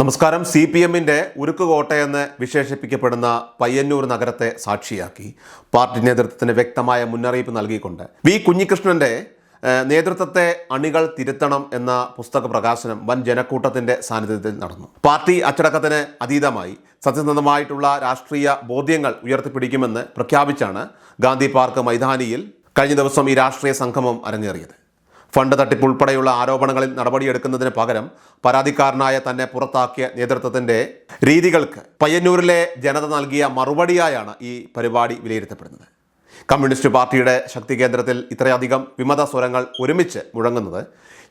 നമസ്കാരം. C P എമ്മിന്റെ ഉരുക്കുകോട്ടയെന്ന് വിശേഷിപ്പിക്കപ്പെടുന്ന പയ്യന്നൂർ നഗരത്തെ സാക്ഷിയാക്കി. പാർട്ടി നേതൃത്വത്തിന് വ്യക്തമായ മുന്നറിയിപ്പ് നൽകിക്കൊണ്ട് വി കുഞ്ഞികൃഷ്ണന്റെ നേതൃത്വത്തെ അണികൾ തിരുത്തണം എന്ന പുസ്തക പ്രകാശനം വൻ ജനക്കൂട്ടത്തിന്റെ സാന്നിധ്യത്തിൽ നടന്നു. പാർട്ടി അച്ചടക്കത്തിന് അതീതമായി സത്യസന്ധമായിട്ടുള്ള രാഷ്ട്രീയ ബോധ്യങ്ങൾ ഉയർത്തിപ്പിടിക്കുമെന്ന് പ്രഖ്യാപിച്ചാണ് ഗാന്ധി പാർക്ക് മൈതാനിയിൽ കഴിഞ്ഞ ദിവസം ഈ രാഷ്ട്രീയ സംഗമം അരങ്ങേറിയത്. ഫണ്ട് തട്ടിപ്പ് ഉൾപ്പെടെയുള്ള ആരോപണങ്ങളിൽ നടപടിയെടുക്കുന്നതിന് പകരം പരാതിക്കാരനായ തന്നെ പുറത്താക്കിയ നേതൃത്വത്തിന്റെ രീതികൾക്ക് പയ്യന്നൂരിലെ ജനത നൽകിയ മറുപടിയായാണ് ഈ പരിപാടി വിലയിരുത്തപ്പെടുന്നത്. കമ്മ്യൂണിസ്റ്റ് പാർട്ടിയുടെ ശക്തി കേന്ദ്രത്തിൽ ഇത്രയധികം വിമത സ്വരങ്ങൾ ഒരുമിച്ച് മുഴങ്ങുന്നത്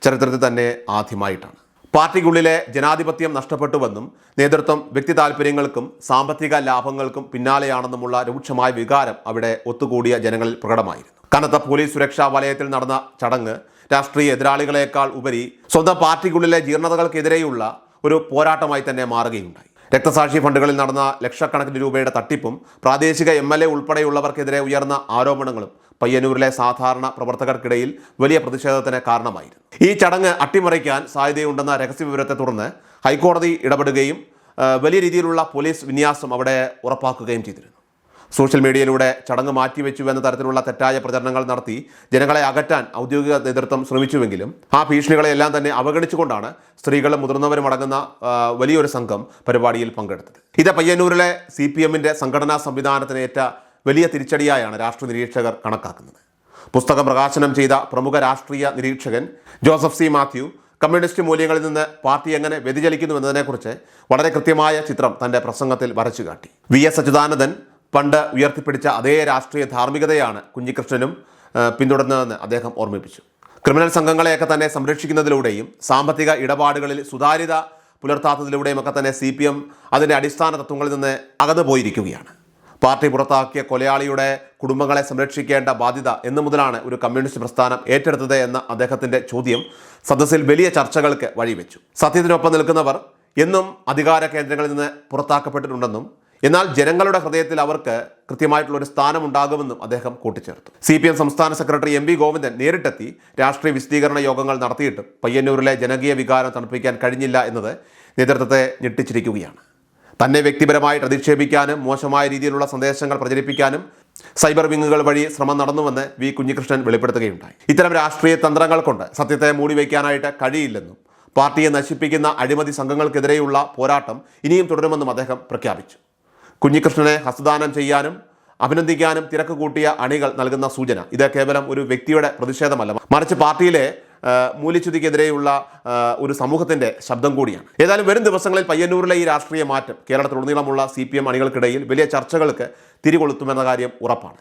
ചരിത്രത്തിൽ തന്നെ ആദ്യമായിട്ടാണ്. പാർട്ടിക്കുള്ളിലെ ജനാധിപത്യം നഷ്ടപ്പെട്ടുവെന്നും നേതൃത്വം വ്യക്തി താല്പര്യങ്ങൾക്കും സാമ്പത്തിക ലാഭങ്ങൾക്കും പിന്നാലെയാണെന്നുമുള്ള രൂക്ഷമായ വികാരം അവിടെ ഒത്തുകൂടിയ ജനങ്ങളിൽ പ്രകടമായിരുന്നു. കനത്ത പോലീസ് സുരക്ഷാ വലയത്തിൽ നടന്ന ചടങ്ങ് രാഷ്ട്രീയ എതിരാളികളെക്കാൾ ഉപരി സ്വന്തം പാർട്ടിക്കുള്ളിലെ ജീർണതകൾക്കെതിരെയുള്ള ഒരു പോരാട്ടമായി തന്നെ മാറുകയുണ്ടായി. രക്തസാക്ഷി ഫണ്ടുകളിൽ നടന്ന ലക്ഷക്കണക്കിന് രൂപയുടെ തട്ടിപ്പും പ്രാദേശിക എം എൽ എ ഉൾപ്പെടെയുള്ളവർക്കെതിരെ ഉയർന്ന ആരോപണങ്ങളും പയ്യന്നൂരിലെ സാധാരണ പ്രവർത്തകർക്കിടയിൽ വലിയ പ്രതിഷേധത്തിന് കാരണമായിരുന്നു. ഈ ചടങ്ങ് അട്ടിമറിക്കാൻ സാധ്യതയുണ്ടെന്ന രഹസ്യവിവരത്തെ തുടർന്ന് ഹൈക്കോടതി ഇടപെടുകയും വലിയ രീതിയിലുള്ള പോലീസ് വിന്യാസം അവിടെ ഉറപ്പാക്കുകയും ചെയ്തിരുന്നു. സോഷ്യൽ മീഡിയയിലൂടെ ചടങ്ങ് മാറ്റിവെച്ചു എന്ന തരത്തിലുള്ള തെറ്റായ പ്രചരണങ്ങൾ നടത്തി ജനങ്ങളെ അകറ്റാൻ ഔദ്യോഗിക നേതൃത്വം ശ്രമിച്ചുവെങ്കിലും ആ ഭീഷണികളെല്ലാം തന്നെ അവഗണിച്ചുകൊണ്ടാണ് സ്ത്രീകളും മുതിർന്നവരും അടങ്ങുന്ന വലിയൊരു സംഘം പരിപാടിയിൽ പങ്കെടുത്തത്. ഇത് പയ്യന്നൂരിലെ സി പി എമ്മിന്റെ സംഘടനാ സംവിധാനത്തിനേറ്റ വലിയ തിരിച്ചടിയായാണ് രാഷ്ട്രീയ നിരീക്ഷകർ കണക്കാക്കുന്നത്. പുസ്തകം പ്രകാശനം ചെയ്ത പ്രമുഖ രാഷ്ട്രീയ നിരീക്ഷകൻ ജോസഫ് സി മാത്യു കമ്മ്യൂണിസ്റ്റ് മൂല്യങ്ങളിൽ നിന്ന് പാർട്ടി എങ്ങനെ വ്യതിചലിക്കുന്നു എന്നതിനെക്കുറിച്ച് വളരെ കൃത്യമായ ചിത്രം തന്റെ പ്രസംഗത്തിൽ വരച്ചു കാട്ടി വി എസ് അച്യുതാനന്ദൻ പണ്ട് ഉയർത്തിപ്പിടിച്ച അതേ രാഷ്ട്രീയ ധാർമ്മികതയാണ് കുഞ്ഞികൃഷ്ണനും പിന്തുടർന്നതെന്ന് അദ്ദേഹം ഓർമ്മിപ്പിച്ചു. ക്രിമിനൽ സംഘങ്ങളെയൊക്കെ തന്നെ സംരക്ഷിക്കുന്നതിലൂടെയും സാമ്പത്തിക ഇടപാടുകളിൽ സുതാര്യത പുലർത്താത്തതിലൂടെയും ഒക്കെ തന്നെ സി പി എം അതിന്റെ അടിസ്ഥാന തത്വങ്ങളിൽ നിന്ന് അകന്നു പോയിരിക്കുകയാണ്. പാർട്ടി പുറത്താക്കിയ കൊലയാളിയുടെ കുടുംബങ്ങളെ സംരക്ഷിക്കേണ്ട ബാധ്യത എന്നു മുതലാണ് ഒരു കമ്മ്യൂണിസ്റ്റ് പ്രസ്ഥാനം ഏറ്റെടുത്തത് എന്ന അദ്ദേഹത്തിന്റെ ചോദ്യം സദസ്സിൽ വലിയ ചർച്ചകൾക്ക് വഴിവെച്ചു. സത്യത്തിനൊപ്പം നിൽക്കുന്നവർ എന്നും അധികാര കേന്ദ്രങ്ങളിൽ നിന്ന് പുറത്താക്കപ്പെട്ടിട്ടുണ്ടെന്നും എന്നാൽ ജനങ്ങളുടെ ഹൃദയത്തിൽ അവർക്ക് കൃത്യമായിട്ടുള്ള ഒരു സ്ഥാനം ഉണ്ടാകുമെന്നും അദ്ദേഹം കൂട്ടിച്ചേർത്തു. സി പി എം സംസ്ഥാന സെക്രട്ടറി എം വി ഗോവിന്ദൻ നേരിട്ടെത്തി രാഷ്ട്രീയ വിശദീകരണ യോഗങ്ങൾ നടത്തിയിട്ടും പയ്യന്നൂരിലെ ജനകീയ വികാരം തണുപ്പിക്കാൻ കഴിഞ്ഞില്ല എന്നത് നേതൃത്വത്തെ ഞെട്ടിച്ചിരിക്കുകയാണ്. തന്നെ വ്യക്തിപരമായിട്ട് അധിക്ഷേപിക്കാനും മോശമായ രീതിയിലുള്ള സന്ദേശങ്ങൾ പ്രചരിപ്പിക്കാനും സൈബർ വിങ്ങുകൾ വഴി ശ്രമം നടന്നുവെന്ന് വി കുഞ്ഞികൃഷ്ണൻ വെളിപ്പെടുത്തുകയുണ്ടായി. ഇത്തരം രാഷ്ട്രീയ തന്ത്രങ്ങൾ കൊണ്ട് സത്യത്തെ മൂടിവെക്കാനായിട്ട് കഴിയില്ലെന്നും പാർട്ടിയെ നശിപ്പിക്കുന്ന അഴിമതി സംഘങ്ങൾക്കെതിരെയുള്ള പോരാട്ടം ഇനിയും തുടരുമെന്നും അദ്ദേഹം പ്രഖ്യാപിച്ചു. കുഞ്ഞികൃഷ്ണനെ ഹസ്തദാനം ചെയ്യാനും അഭിനന്ദിക്കാനും തിരക്ക് കൂട്ടിയ അണികൾ നൽകുന്ന സൂചന. ഇത് കേവലം ഒരു വ്യക്തിയുടെ പ്രതിഷേധമല്ല. മറിച്ച് പാർട്ടിയിലെ മൂല്യച്യുതിക്കെതിരെയുള്ള ഒരു സമൂഹത്തിന്റെ ശബ്ദം കൂടിയാണ്. ഏതായാലും വരും ദിവസങ്ങളിൽ പയ്യന്നൂരിലെ ഈ രാഷ്ട്രീയ മാറ്റം കേരളത്തിലുടനീളമുള്ള സി പി എം അണികൾക്കിടയിൽ വലിയ ചർച്ചകൾക്ക് തിരികൊളുത്തുമെന്ന കാര്യം ഉറപ്പാണ്.